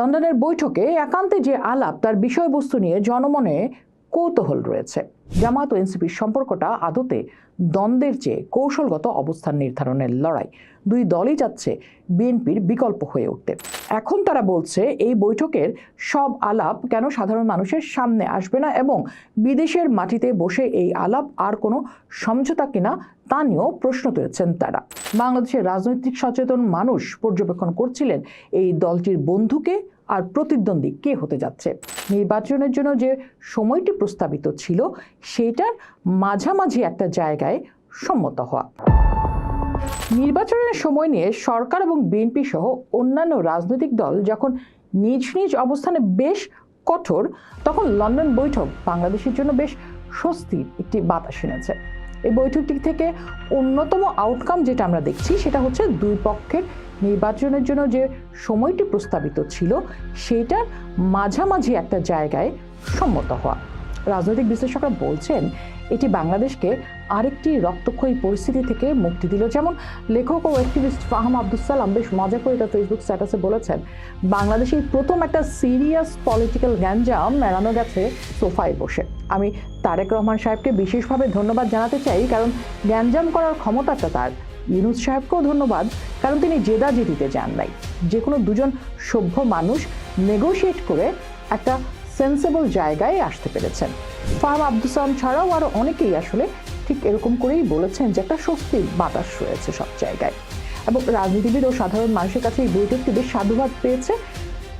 লন্ডনের বৈঠকে একান্তে যে আলাপ তার বিষয়বস্তু নিয়ে জনমনে কৌতূহল রয়েছে। জামাত ও এনসিপির সম্পর্কটা আদতে দ্বন্দ্বের চেয়ে কৌশলগত অবস্থান নির্ধারণের লড়াই। দুই দলই যাচ্ছে বিএনপির বিকল্প হয়ে উঠতে। এখন তারা বলছে, এই বৈঠকের সব আলাপ কেন সাধারণ মানুষের সামনে আসবে না এবং বিদেশের মাটিতে বসে এই আলাপ আর কোনো সমঝোতা কিনা তা নিয়েও প্রশ্ন তুলেছেন তারা। বাংলাদেশের রাজনৈতিক সচেতন মানুষ পর্যবেক্ষণ করছিলেন, এই দলটির বন্ধুকে আর প্রতিদ্বন্দ্বী কে হতে যাচ্ছে? নির্বাচনের জন্য যে সময়টি প্রস্তাবিত ছিল সেটার মাঝামাঝি একটা জায়গায় সম্মত হওয়া। নির্বাচনের সময় নিয়ে সরকার এবং বিএনপি সহ অন্যান্য রাজনৈতিক দল যখন নিজ নিজ অবস্থানে বেশ কঠোর, তখন লন্ডন বৈঠক বাংলাদেশের জন্য বেশ স্বস্তির একটি বাতাস এনেছে। এই বৈঠকটি থেকে অন্যতম আউটকাম যেটা আমরা দেখছি, সেটা হচ্ছে দুই পক্ষের নির্বাচনের জন্য যে সময়টি প্রস্তাবিত ছিল সেটার মাঝামাঝি একটা জায়গায় সম্মত হওয়া। রাজনৈতিক বিশ্লেষকরা বলছেন, এটি বাংলাদেশকে আরেকটি রক্তক্ষয়ী পরিস্থিতি থেকে মুক্তি দিল। যেমন লেখক ও অ্যাক্টিভিস্ট ফাহাম আব্দুল সালাম বেশ মজা করে তার ফেসবুক স্ট্যাটাসে বলেছেন বাংলাদেশের প্রথম একটা সিরিয়াস পলিটিক্যাল গ্যাঞ্জাম মেলানো গেছে সোফায় বসে। আমি তারেক রহমান সাহেবকে বিশেষভাবে ধন্যবাদ জানাতে চাই, কারণ গ্যাঞ্জাম করার ক্ষমতাটা তার। ইউনুস সাহেবকেও ধন্যবাদ, কারণ তিনি জেদা জেদিতে যান নাই। যে কোনো দুজন সভ্য মানুষ নেগোশিয়েট করে একটা সেন্সেবল জায়গায় আসতে পেরেছেন। ফাহাম আব্দুল সালাম ছাড়াও আরও অনেকেই আসলে ঠিক এরকম করেই বলেছেন যে একটা স্বস্তির বাতাস রয়েছে সব জায়গায়। এবং রাজনীতিবিদ ও সাধারণ মানুষের কাছে এই বৈঠকটি বেশ সাধুবাদ পেয়েছে।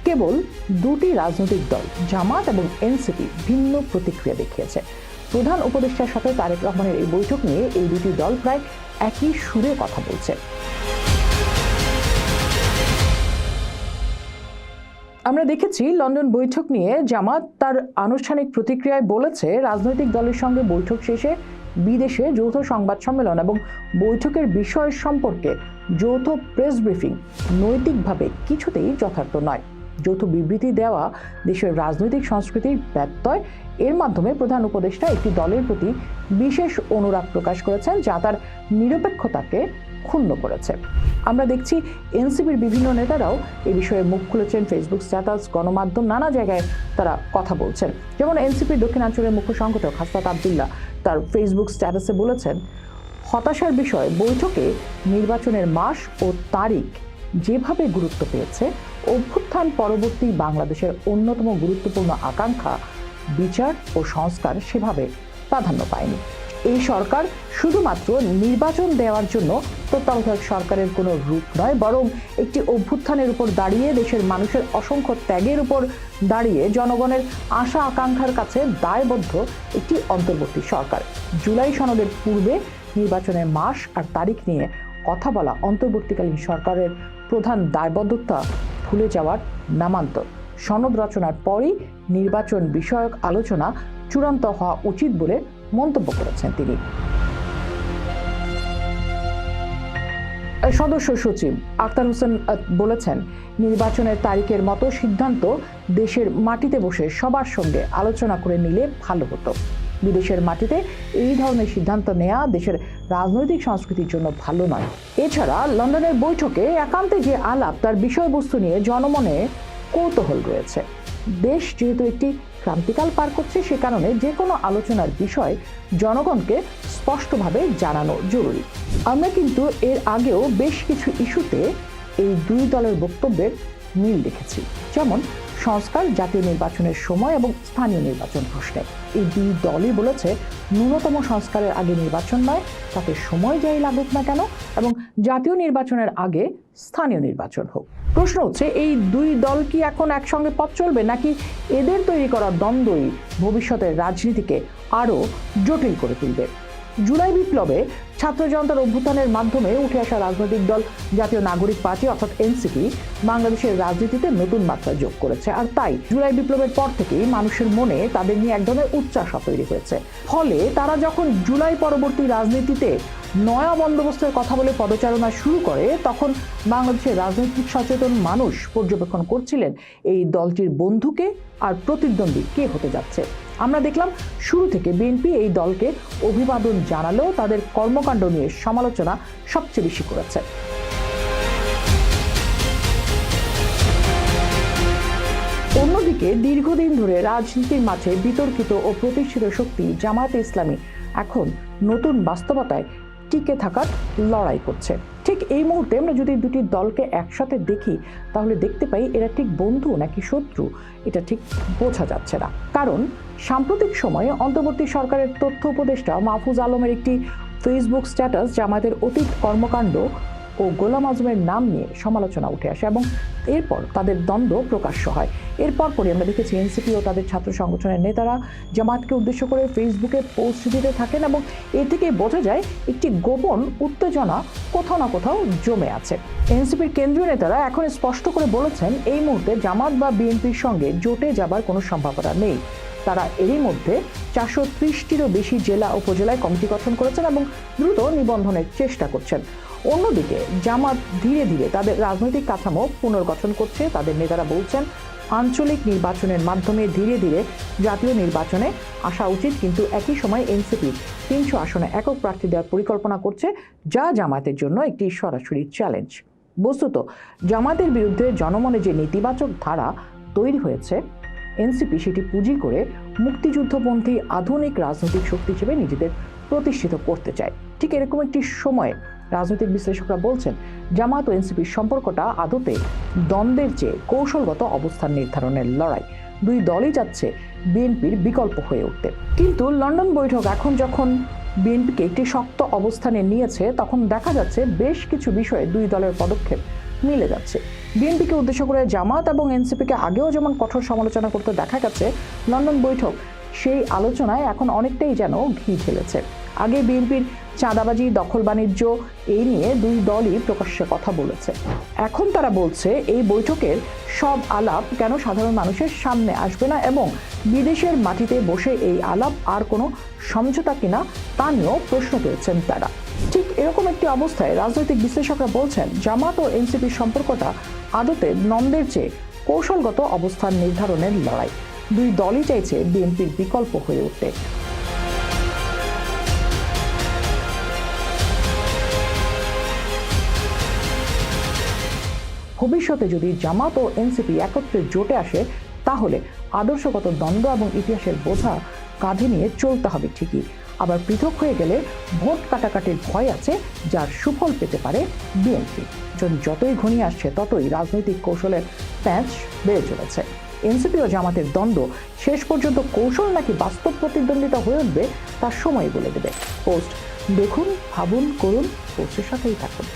কেবল দুটি রাজনৈতিক দল, জামাত এবং এনসিপি ভিন্ন প্রতিক্রিয়া দেখিয়েছে। প্রধান উপদেষ্টার সাথে তারেক রহমানের এই বৈঠক নিয়ে এই দুটি দল প্রায় একই সুরে কথা বলছে। আমরা দেখেছি, লন্ডন বৈঠক নিয়ে জামাত তার আনুষ্ঠানিক প্রতিক্রিয়ায় বলেছে, রাজনৈতিক দলের সঙ্গে বৈঠক শেষে বিদেশে যৌথ সংবাদ সম্মেলন এবং বৈঠকের বিষয় সম্পর্কে যৌথ প্রেস ব্রিফিং নৈতিকভাবে কিছুতেই যথার্থ নয়। যৌথ বিবৃতি দেওয়া দেশের রাজনৈতিক সংস্কৃতির ব্যত্যয়। এর মাধ্যমে প্রধান উপদেষ্টা একটি দলের প্রতি বিশেষ অনুরাগ প্রকাশ করেছেন, যা তার নিরপেক্ষতাকে ক্ষুণ্ণ করেছে। আমরা দেখছি এনসিপির বিভিন্ন নেতারাও এ বিষয়ে মুখ খুলেছেন। ফেসবুক স্ট্যাটাস, গণমাধ্যম, নানা জায়গায় তারা কথা বলছেন। যেমন এনসিপির দক্ষিণাঞ্চলের মুখ্য সংগঠক হাসনাত আবদুল্লাহ তার ফেসবুক স্ট্যাটাসে বলেছেন, হতাশার বিষয় বৈঠকে নির্বাচনের মাস ও তারিখ যেভাবে গুরুত্ব পেয়েছে অভ্যুত্থান পরবর্তী বাংলাদেশের অন্যতম গুরুত্বপূর্ণ আকাঙ্ক্ষা, বিচার ও সংস্কার সেভাবে প্রাধান্য পায়নি। এই সরকার শুধুমাত্র নির্বাচন দেওয়ার জন্য তত্ত্বাবধায়ক সরকারের কোনো রূপ নয়, বরং একটি অভ্যুত্থানের উপর দাঁড়িয়ে দেশের মানুষের অসংখ্য ত্যাগের উপর দাঁড়িয়ে জনগণের আশা আকাঙ্ক্ষার কাছে দায়বদ্ধ একটি অন্তর্বর্তী সরকার। জুলাই সনদের পূর্বে নির্বাচনের মাস আর তারিখ নিয়ে কথা বলা অন্তর্বর্তীকালীন সরকারের প্রধান দায়বদ্ধতা ভুলে যাওয়ার নামান্তর। সনদ রচনার পরই নির্বাচন বিষয়ক আলোচনা চূড়ান্ত হওয়া উচিত বলে মন্তব্য করেছেন তিনি। সদস্য সচিব আক্তার হোসেন বলেছেন, নির্বাচনের তারিখের মতো সিদ্ধান্ত দেশের মাটিতে বসে সবার সঙ্গে আলোচনা করে নিলে ভালো হতো। বিদেশের মাটিতে এই ধরনের সিদ্ধান্ত নেওয়া দেশের রাজনৈতিক সংস্কৃতির জন্য ভালো নয়। এছাড়া লন্ডনের বৈঠকে একান্তে যে আলাপ, তার বিষয়বস্তু নিয়ে জনমনে কৌতূহল রয়েছে। দেশ যেহেতু একটি ক্রান্তিকাল পার করছে, সে কারণে যে কোনো আলোচনার বিষয় জনগণকে স্পষ্টভাবে জানানো জরুরি। আমরা কিন্তু এর আগেও বেশ কিছু ইস্যুতে এই দুই দলের বক্তব্যের মিল দেখেছি। যেমন সংস্কার, জাতীয় নির্বাচনের সময় এবং স্থানীয় নির্বাচন প্রশ্নে। এই দুই দলই বলেছে, ন্যূনতম সংস্কারের আগে নির্বাচন নয়, তাতে সময় যাই লাগুক না কেন এবং জাতীয় নির্বাচনের আগে স্থানীয় নির্বাচন হোক। প্রশ্ন হচ্ছে, এই দুই দল কি এখন একসঙ্গে পথ চলবে নাকি এদের তৈরি করা দ্বন্দ্বই ভবিষ্যতের রাজনীতিকে আরও জটিল করে তুলবে? জুলাই বিপ্লবে ছাত্র জনতার অভ্যুত্থানের মাধ্যমে উঠে আসা রাজনৈতিক দল, জাতীয় নাগরিক পার্টি অর্থাৎ এনসিপি, বাংলাদেশের রাজনীতিতে নতুন মাত্রা যোগ করেছে। আর তাই জুলাই বিপ্লবের পর থেকেই মানুষের মনে তাদের নিয়ে এক ধরনের উচ্চাসা তৈরি হয়েছে। ফলে তারা যখন জুলাই পরবর্তী রাজনীতিতে নয়া বন্দোবস্তের কথা বলে পদচারণা শুরু করে, তখন বাংলাদেশের রাজনৈতিক সচেতন মানুষ পর্যবেক্ষণ করছিলেন এই দলটির বন্ধুকে আর প্রতিদ্বন্দ্বী কে হতে যাচ্ছে। আমরা দেখলাম শুরু থেকে বিএনপি এই দলকে অভিবাদন জানালেও তাদের কর্মকাণ্ড নিয়ে সমালোচনা সবচেয়ে বেশি করেছে। অন্যদিকে দীর্ঘদিন ধরে রাজনীতির মাঝে বিতর্কিত ও প্রতিষ্ঠিত শক্তি জামায়াতে ইসলামী এখন নতুন বাস্তবতায় টিকে থাকার লড়াই করছে। ঠিক এই মুহূর্তে আমরা যদি দুটি দলকে একসাথে দেখি, তাহলে দেখতে পাই এরা ঠিক বন্ধু নাকি শত্রু, এটা ঠিক বোঝা যাচ্ছে না। কারণ সাম্প্রতিক সময়ে অন্তর্বর্তী সরকারের তথ্য উপদেষ্টা মাহফুজ আলমের একটি ফেসবুক স্ট্যাটাস জামায়াতের অতীত কর্মকাণ্ড ও গোলাম আজমের নাম নিয়ে সমালোচনা উঠে আসে এবং এরপর তাদের দ্বন্দ্ব প্রকাশ্য হয়। এরপর পরে আমরা দেখেছি এনসিপি ও তাদের ছাত্র সংগঠনের নেতারা জামাতকে উদ্দেশ্য করে ফেসবুকে পোস্ট দিতে থাকেন এবং এ থেকে বোঝা যায় একটি গোপন উত্তেজনা কোথাও না কোথাও জমে আছে। এনসিপির কেন্দ্রীয় নেতারা এখন স্পষ্ট করে বলেছেন, এই মুহূর্তে জামাত বা বিএনপির সঙ্গে জোটে যাবার কোনো সম্ভাবনা নেই। তারা এরই মধ্যে চারশো ত্রিশটিরও বেশি জেলা, উপজেলায় কমিটি গঠন করেছেন এবং দ্রুত নিবন্ধনের চেষ্টা করছেন। অন্যদিকে জামাত ধীরে ধীরে তাদের রাজনৈতিক কাঠামো পুনর্গঠন করছে, তাদের নেতারা বলছেন, আঞ্চলিক নির্বাচনের মাধ্যমে ধীরে ধীরে জাতীয় নির্বাচনে আসা উচিত, কিন্তু একই সময় এনসিপি তিনশো আসনে একক প্রার্থী দেওয়ার পরিকল্পনা করছে, যা জামাতের জন্য একটি সরাসরি চ্যালেঞ্জ। বস্তুত জামাতের বিরুদ্ধে জনমনে যে নেতিবাচক ধারা তৈরি হয়েছে, এনসিপি সেটি পুঁজি করে মুক্তিযুদ্ধপন্থী আধুনিক রাজনৈতিক শক্তি হিসেবে নিজেদের প্রতিষ্ঠিত করতে চায়। ঠিক এরকম একটি সময়ে রাজনৈতিক বিশ্লেষকরা বলছেন জামাত ও এনসিপির সম্পর্কটা আদতে দ্বন্দ্বের চেয়ে কৌশলগত অবস্থান নির্ধারণের লড়াই। দুই দলই যাচ্ছে বিএনপির বিকল্প হয়ে উঠতে। কিন্তু লন্ডন বৈঠক এখন যখন বিএনপিকে একটি শক্ত অবস্থানে নিয়েছে, তখন দেখা যাচ্ছে বেশ কিছু বিষয়ে দুই দলের পদক্ষেপ মিলে যাচ্ছে। বিএনপিকে উদ্দেশ্য করে জামাত এবং এনসিপিকে আগেও যেমন কঠোর সমালোচনা করতে দেখা গেছে, লন্ডন বৈঠক সেই আলোচনায় এখন অনেকটাই যেন ঘি ঢেলেছে আগে বিএনপির চাঁদাবাজি, দখল বাণিজ্য, এই নিয়ে দুই দলই প্রকাশ্যে কথা বলেছে। এখন তারা বলছে, এই বৈঠকের সব আলাপ কেন সাধারণ মানুষের সামনে আসবে না এবং বিদেশের মাটিতে বসে এই আলাপ আর কোনো সমঝোতা কিনা তা নিয়েও প্রশ্ন তুলেছেন তারা। ঠিক এরকম একটি অবস্থায় রাজনৈতিক বিশ্লেষকরা বলছেন, জামাত ও এনসিপির সম্পর্কটা আদতে নন্দের চেয়ে কৌশলগত অবস্থান নির্ধারণের লড়াই। দুই দলই চাইছে বিএনপির বিকল্প হয়ে উঠতে। ভবিষ্যতে যদি জামাত ও এনসিপি একত্রে জোটে আসে, তাহলে আদর্শগত দ্বন্দ্ব এবং ইতিহাসের বোঝা কাঁধে নিয়ে চলতে হবে ঠিকই। আবার পৃথক হয়ে গেলে ভোট কাটাকাটির ভয় আছে, যার সুফল পেতে পারে বিএনপি। যতই ঘনিয়ে আসছে, ততই রাজনৈতিক কৌশলের প্যাঁচ বেড়ে চলেছে। এনসিপি ও জামাতের দ্বন্দ্ব শেষ পর্যন্ত কৌশল নাকি বাস্তব প্রতিদ্বন্দ্বিতা হয়ে উঠবে তার সময় বলে দেবে। পোস্ট দেখুন, ভাবুন, করুন, পোস্টের সাথেই থাকুন।